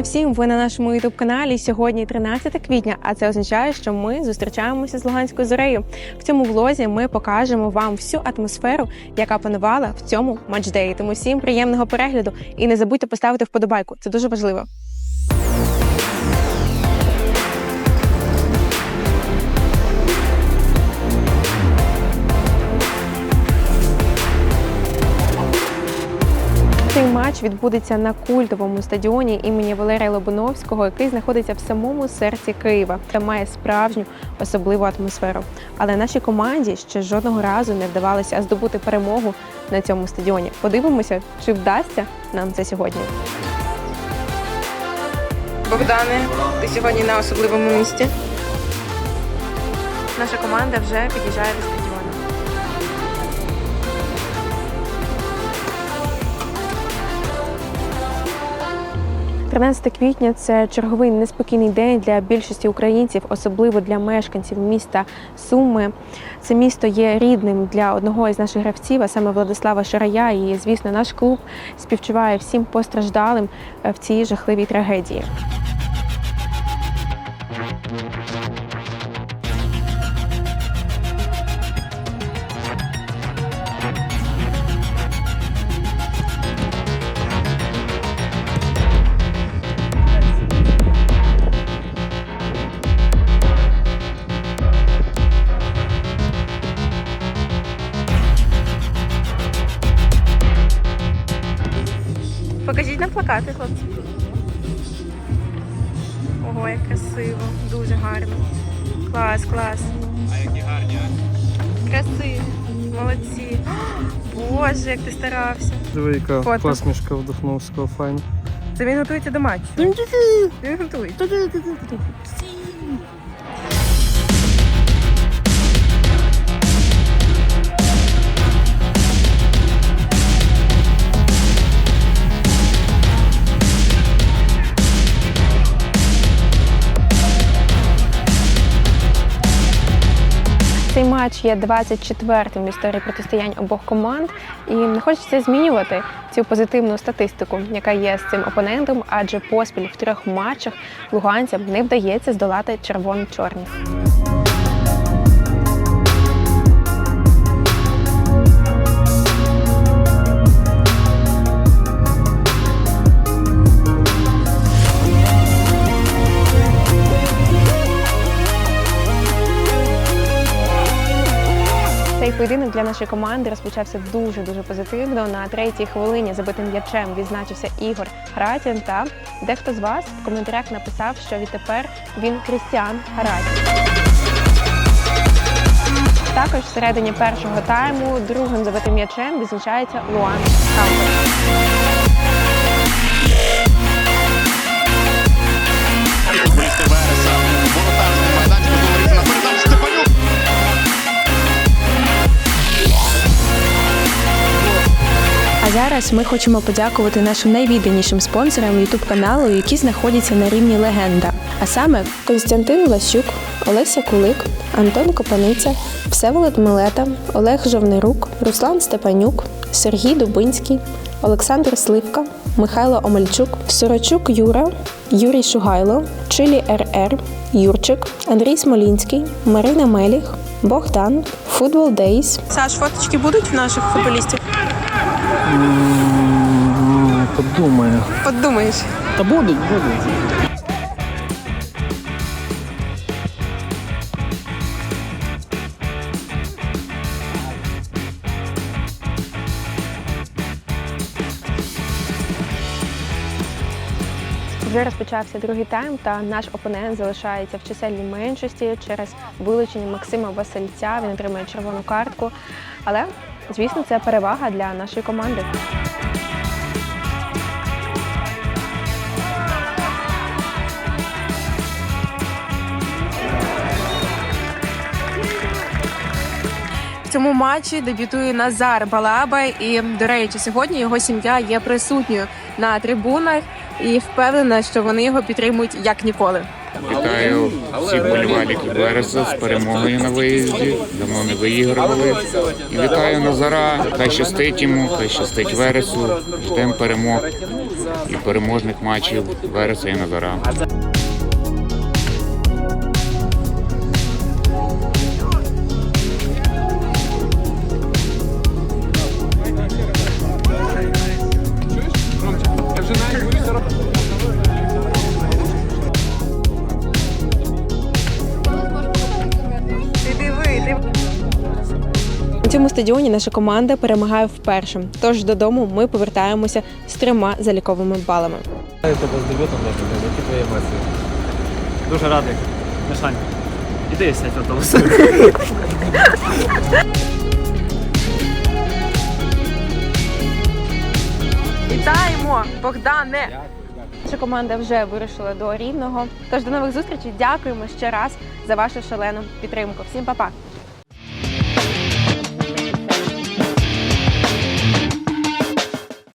усім! Ви на нашому youtube каналі. Сьогодні 13 квітня, а це означає, що ми зустрічаємося з Луганською зорею. В цьому влозі ми покажемо вам всю атмосферу, яка панувала в цьому матчдеї. Тому всім приємного перегляду і не забудьте поставити вподобайку. Це дуже важливо. Матч відбудеться на культовому стадіоні імені Валерія Лобановського, який знаходиться в самому серці Києва та має справжню особливу атмосферу. Але нашій команді ще жодного разу не вдавалося здобути перемогу на цьому стадіоні. Подивимося, чи вдасться нам це сьогодні. Богдане, ти сьогодні на особливому місці. Наша команда вже під'їжджає до 13 квітня це черговий неспокійний день для більшості українців, особливо для мешканців міста Суми. Це місто є рідним для одного із наших гравців, а саме Владислава Шарая. І звісно, наш клуб співчуває всім постраждалим е, в цій жахливій трагедії. Плакати, хлопці. Ого, як красиво, дуже гарно. Клас, клас. А які гарні, а? Красиві, Молодці. Боже, як ти старався. Диви, яка Фото. посмішка в Духновського файна. Це він готується до матчу. Він готується. Цей матч є 24-м в історії протистоянь обох команд, і не хочеться змінювати цю позитивну статистику, яка є з цим опонентом, адже поспіль в трьох матчах луганцям не вдається здолати червоно-чорні. Поєдинок для нашої команди розпочався дуже дуже позитивно. На третій хвилині забитим м'ячем відзначився Ігор Харатін. Та дехто з вас в коментарях написав, що відтепер він Крістіан Харатін. Також всередині першого тайму другим забитим м'ячем відзначається Луан Кампер. Воротарний майданчик говорить зараз ми хочемо подякувати нашим найвідданішим спонсорам youtube каналу, які знаходяться на рівні легенда. А саме Константин Лащук, Олеся Кулик, Антон Копаниця, Всеволод Милета, Олег Жовнирук, Руслан Степанюк, Сергій Дубинський, Олександр Сливка, Михайло Омельчук, Сорочук Юра, Юрій Шугайло, Чилі РР, Юрчик, Андрій Смолінський, Марина Меліх, Богдан, Футбол Дейс, Саш, фоточки будуть в наших футболістів? Подумаю. Подумаєш. Та будуть, будуть. Вже розпочався другий тайм, та наш опонент залишається в чисельній меншості через вилучення Максима Васильця. Він отримує червону картку. Але, звісно, це перевага для нашої команди. В цьому матчі дебютує Назар Балабай. І, до речі, сьогодні його сім'я є присутньою на трибунах і впевнена, що вони його підтримують як ніколи. Вітаю всіх болівальників Вереса з перемогою на виїзді. Давно не виігрували. І вітаю Назара. Хай щастить йому, хай щастить Вересу. Ждемо перемог. і переможних матчів Вереса і Назара. На цьому стадіоні наша команда перемагає вперше. Тож додому ми повертаємося з трьома заліковими балами. Тебе з дебютом. Які твої емоції? Дуже радий. Мишань, іди сядь в автобус. Вітаємо, Богдане! Наша команда вже вирушила до рівного. Тож до нових зустрічей. Дякуємо ще раз за вашу шалену підтримку. Всім па-па!